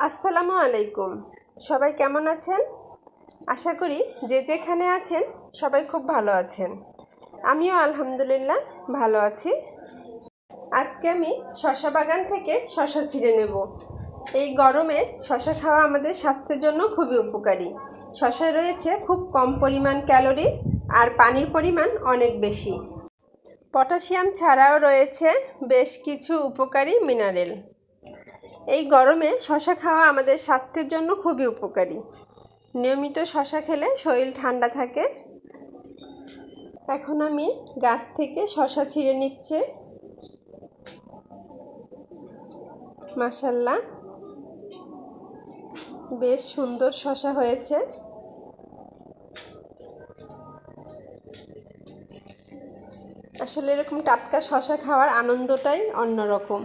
আসসালামু আলাইকুম। সবাই কেমন আছেন? আশা করি যে যেখানে আছেন সবাই খুব ভালো আছেন। আমিও আলহামদুলিল্লাহ ভালো আছি। আজকে আমি শশা বাগান থেকে শশা ছিঁড়ে নেব। এই গরমে শশা খাওয়া আমাদের স্বাস্থ্যের জন্য খুবই উপকারী। শশায় রয়েছে খুব কম পরিমাণ ক্যালোরি আর পানির পরিমাণ অনেক বেশি। পটাশিয়াম ছাড়াও রয়েছে বেশ কিছু উপকারী মিনারেল। এই গরমে শশা খাওয়া আমাদের স্বাস্থ্যের জন্য খুবই উপকারী। নিয়মিত শশা খেলে শরীর ঠান্ডা থাকে। এখন আমি গাছ থেকে শশা ছিঁড়ে নিচ্ছে। মাসাল্লাহ বেশ সুন্দর শশা হয়েছে। আসলে এরকম টাটকা শশা খাওয়ার আনন্দটাই অন্যরকম।